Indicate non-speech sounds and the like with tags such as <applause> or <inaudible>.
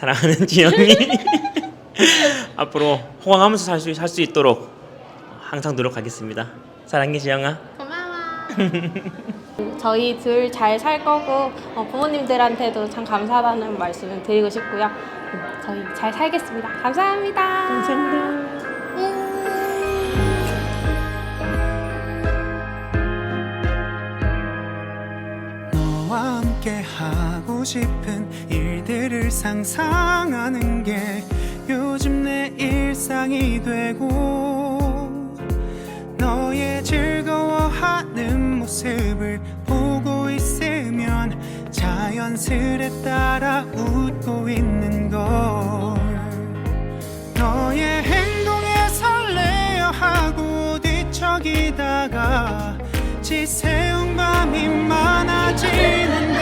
사랑하는 <laughs> 지영이 앞으로 호강하면서 살 수 살 수 있도록 항상 노력하겠습니다. 사랑해 지영아. 고마워. <laughs> 저희 둘 잘 살 거고 어, 부모님들한테도 참 감사하다는 말씀을 드리고 싶고요. 음, 저희 잘 살겠습니다. 감사합니다. 감사합니다. 너와 함께 하고 싶은 일들을 상상하는 게 요즘 내 일상이 되고 너의 즐거워하는 모습을 보고 있으면 자연스레 따라 웃고 있는 걸. 너의 행동에 설레어 하고 뒤척이다가 새운 밤이 많아지는